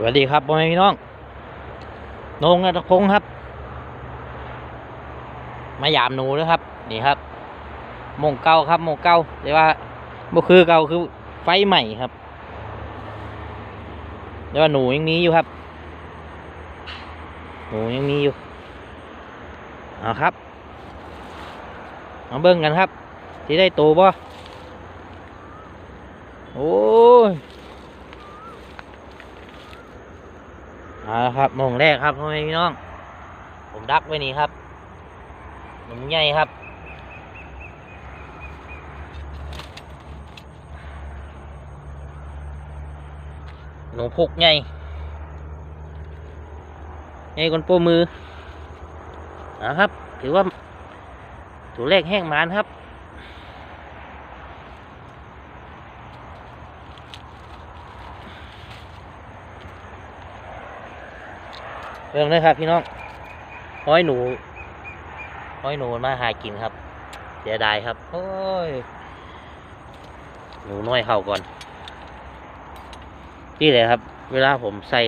สวัสดีครับพ่อแม่พี่น้องนงนัทพงครับ มายามหนูนะครับ นี่ครับโมงเก่าครับโมงเก่าแต่ว่าบ่คือเก่าคือไฟใหม่ครับแต่ว่าหนูยังมีอยู่ครับ หนูยังมีอยู่เอาครับมาเบิ่งกันครับที่ได้โตบ่โอ้ย เอาละครับโมงแรกครับพ่อแม่พี่น้อง ผมดักไว้นี่ครับหนุ่มใหญ่ครับหนูพุกใหญ่ใหญ่คนโป้มือนะครับ ถือว่าตัวเลขแห้งมานครับ เรื่องนี้ครับพี่น้องห้อยหนูห้อยหนูมาหากินครับ เสียดายครับ โอ้ย หนูน้อยเข้าก่อน นี่เลยครับ เวลาผมใส่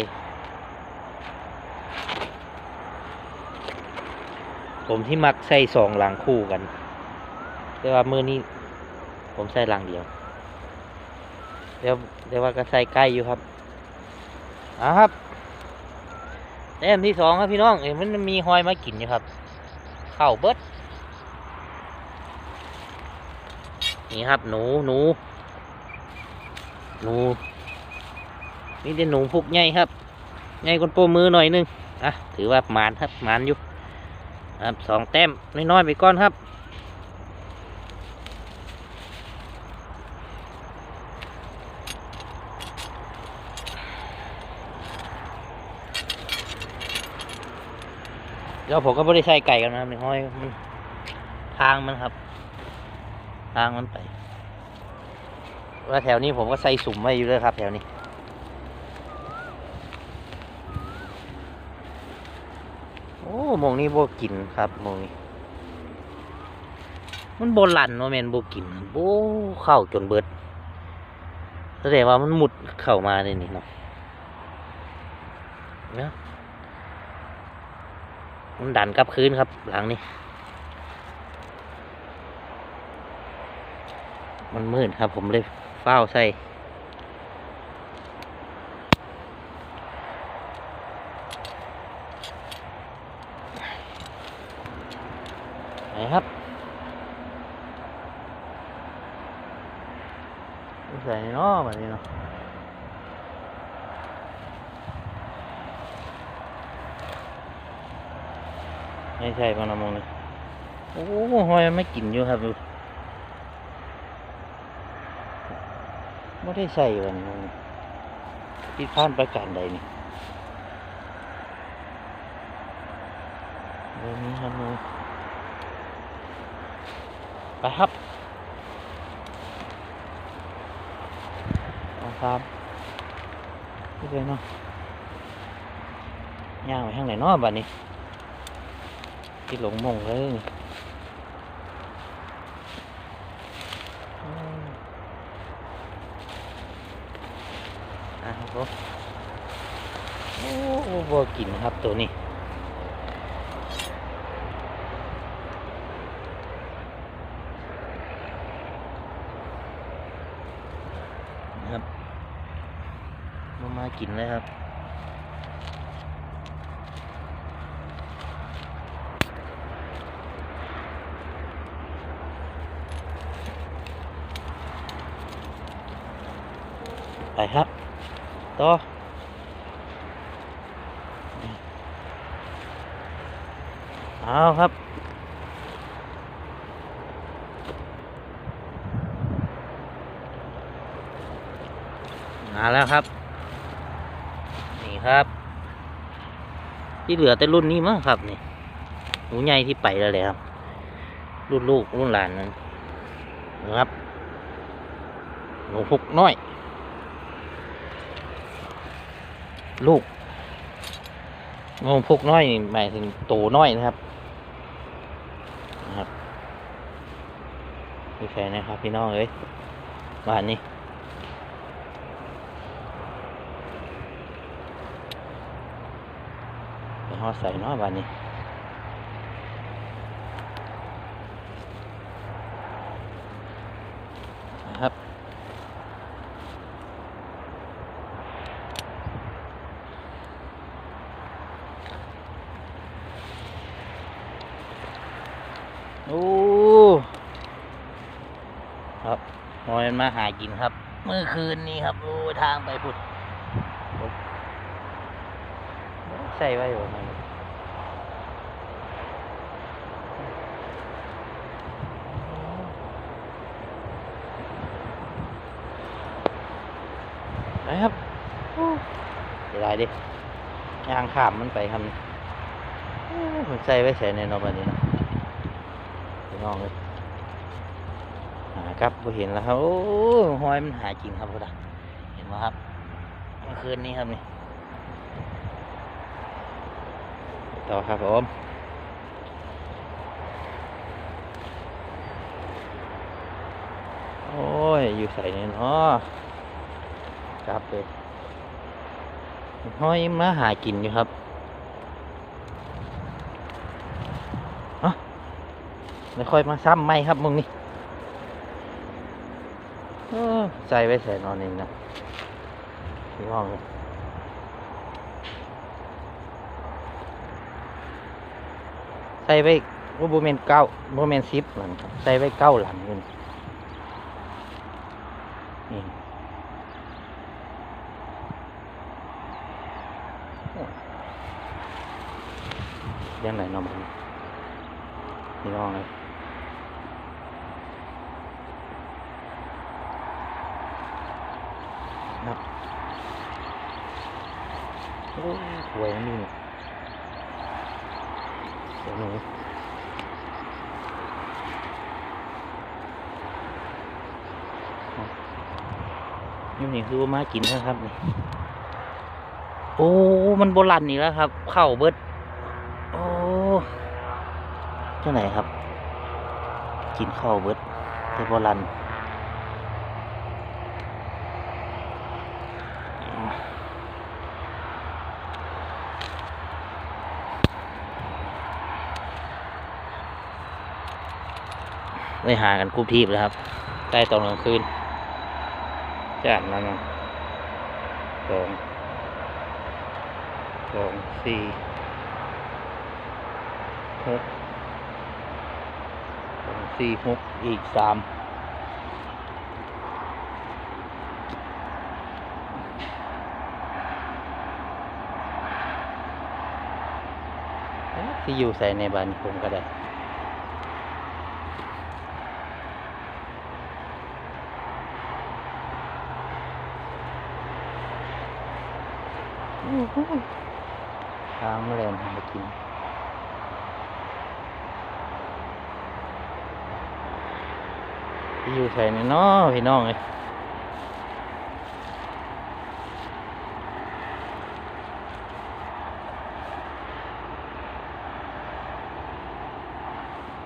ผมที่มักใส่สองหลังคู่กัน แต่ว่ามือนี้ ผมใส่หลังเดียวเดี๋ยวเดี๋ยวว่าก็ใส่ใกล้อยู่ครับอะครับ แต้มที่สองครับพี่น้องเห็นมันมีหอยมากินอยู่ครับ เข่าเบิดนี่ครับ หนูหนูหนูนี่เป็นหนูพุกใหญ่ครับใหญ่คนโปรมือหน่อยนึงอะถือว่ามานครับมานอยู่ครับสองแต้มน้อยๆไปก่อนครับ เดี๋ยวผมก็ไม่ได้ใส่ไก่กันนะครันห้อยมันทางมันครับ ทางมันไปว่าแถวนี้ผมก็ใส่สุ่มไว้อยู่เลยครับ แถวนี้ โอ้มองนี้โบกินครับมองนี้ มันโบลันโนแมนโบกินครับโอ้เข้าจนเบิดแสดงว่ามันหมุดเข้ามาในนี้เนาะเนาะ มันดันกลับคืนครับ หลังนี้ มันมืดครับ ผมเลยเฝ้าใส่ไหนครับใส่เนาะแบบนี้เนาะ ไม่ใช่ปลาละมงเลยโอ้หอยมันไม่กินอยู่ครับดูไม่ได้ใส่วันนี้ที่พลาดประการใดนี่เรื่องนี้ครับมือไปครับเอาครับนี่เลยเนาะย่างไปทางไหนเนาะบัดนี้ ที่หลงมงเลยอะครับโอ้บ่กินครับตัวนี้นะครับมามากินเลยครับ ไปครับต่อเอาครับมาแล้วครับ นี่ครับ ที่เหลือแต่รุ่นนี้มั้งครับนี่หนูใหญ่ที่ไปแล้วแหละครับ รุ่นลูกรุ่นหลานนั้นนะครับหนูพุกน้อย ลูกงูพวกน้อยหมายถึงตูน้อยนะครับนะครับมีแฟนนะครับ พี่น้องเอ้ยบ้านนี้ไปหอใส่น้อยบ้านนี้ มาหากินครับ เมื่อคืนนี้ครับโอ้ทางไปพุดใส่ไว้บ่ไหมไปครับอ้เสียดายดิยางขามมันไปครับมันใส่ไว้ใส่ในนอบันนี้นะน้องเลย ครับบ่เห็นแล้วครับโอ้หอยมันหายจริงครับพ่อตาเห็นไหมครับเมื่อคืนนี้ครับนี่ต่อครับผมโอ้ยอยู่ใส่เนี่ยเนาะครับเลยหอยมาหากินอยู่ครับเอะไม่ค่อยมาซ้ำไหมครับมึงนี่ ใส่ไว้ใส่นอนเองนะที่ห้องใส่ไว้โบเมนเก้าโบเมนสิบหลังครับใส่ไว้เก้าหลังนี่นี่เรื่องไหนนอนมันที่ห้องเลย ครับ สวยนี่เดี๋ยวหนูนี่นี่คือว่ามากินนะครับนี่โอ้ มันโบราณนี่แล้วครับ เข้าเบิด โอ้เจ้าไหนครับ กินข้าวเบิดแต่โบราณ ได้หากันกู้ทีบเลยครับ ใต้ตอนกลางคืนจ้านนั้นสองสองสี่หกสองสี่หกอีกสามที่อยู่ใส่ในบ้านผมก็ได้ ทางแรงมากินอยู่ใส่ในน้อพี่น้องเลย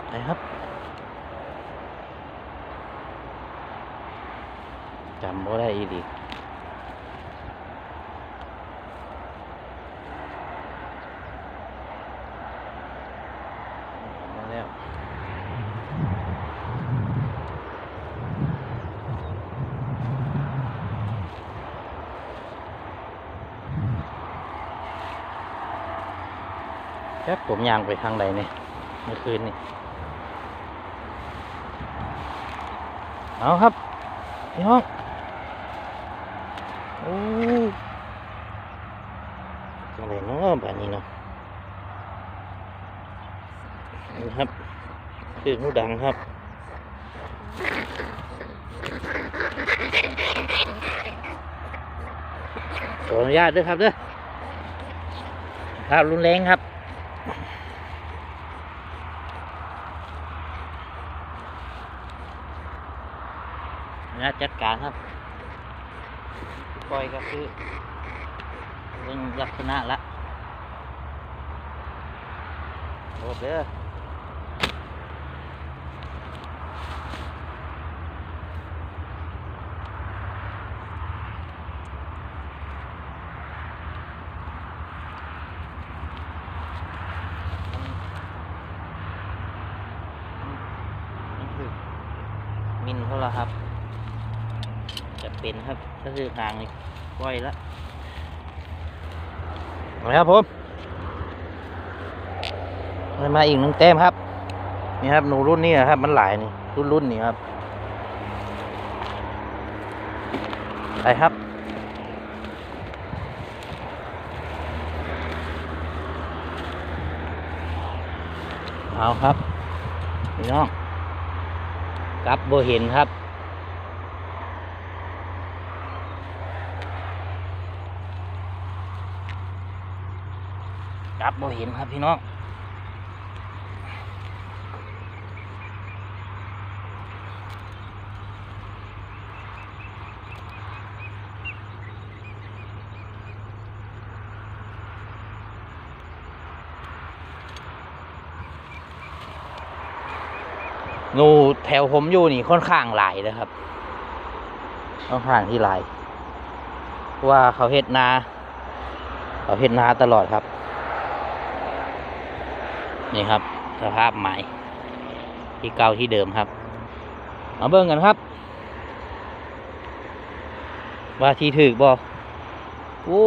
ไปครับจำบ่ได้อีก แป๊บผมยางไปทางใดเนี่ยเมื่อคืนนี่เอาครับพี่ห้องโอ้จังไรเนาะแบบนี้เนาะนี่ครับคือหูดังครับขออนุญาตด้วยครับเด้อครับรุนแรงครับ นะจัดการครับปล่อยก็คือเรื่องลักษณะละโอเคมินเท่าไหร่ครับ จะเป็นครับถ้าคือหางนี่ปล่อยละนะครับผมมาอีกหนึ่งแต้มครับ นี่ครับหนูรุ่นนี้นครับ มันหลายนี่รุ่นรุ่นนี้ครับไปครับเอาครับพี่น้องกลับโบเห็นครับ บโบเห็นครับพี่น้องงูแถวผมอยู่นี่ค่อนข้างหลายนะครับ ค่อนข้างที่หลายว่าเขาเฮ็ดนา เขาเฮ็ดนาตลอดครับ นี่ครับ สภาพใหม่ ที่เก่าที่เดิมครับ มาเบิ่งกันครับ ว่าที่ถือบอโอ้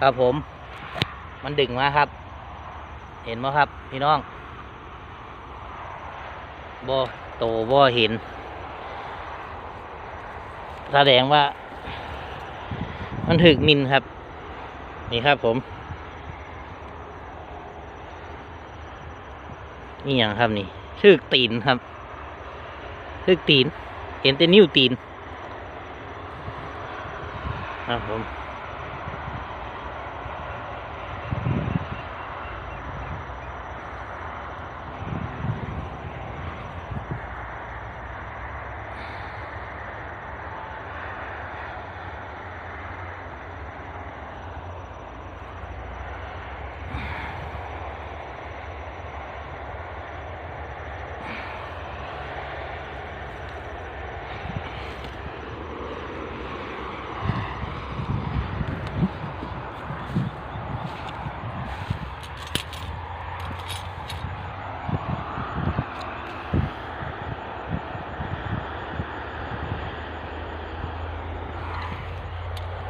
ครับผม มันดึงมาครับ เห็นไหมครับ พี่น้องบ่โตบ่เห็น แสดงว่า มันถึกมินครับ นี่ครับผม นี่อย่างครับนี่ชื่อตีนครับชื่อตีน เห็นแต่นิ้วตีนครับผม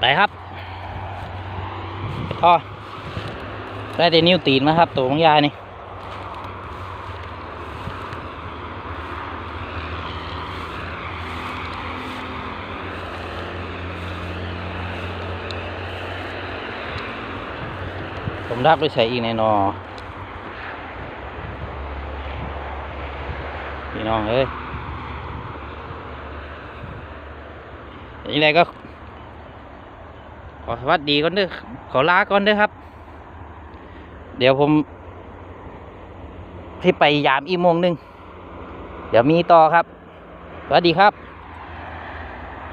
ไปครับพอได้แต่นิ้วตีนนะครับ ตัวของยายนี่ผมดักไปใส่อีกในนอพี่น้องเอ้ยอย่างไรก็ ขอสวัสดีก่อนเด้อขอลาก่อนเด้อครับ เดี๋ยวผมที่ไปยามอีกโมงหนึ่งเดี๋ยวมีต่อครับ สวัสดีครับ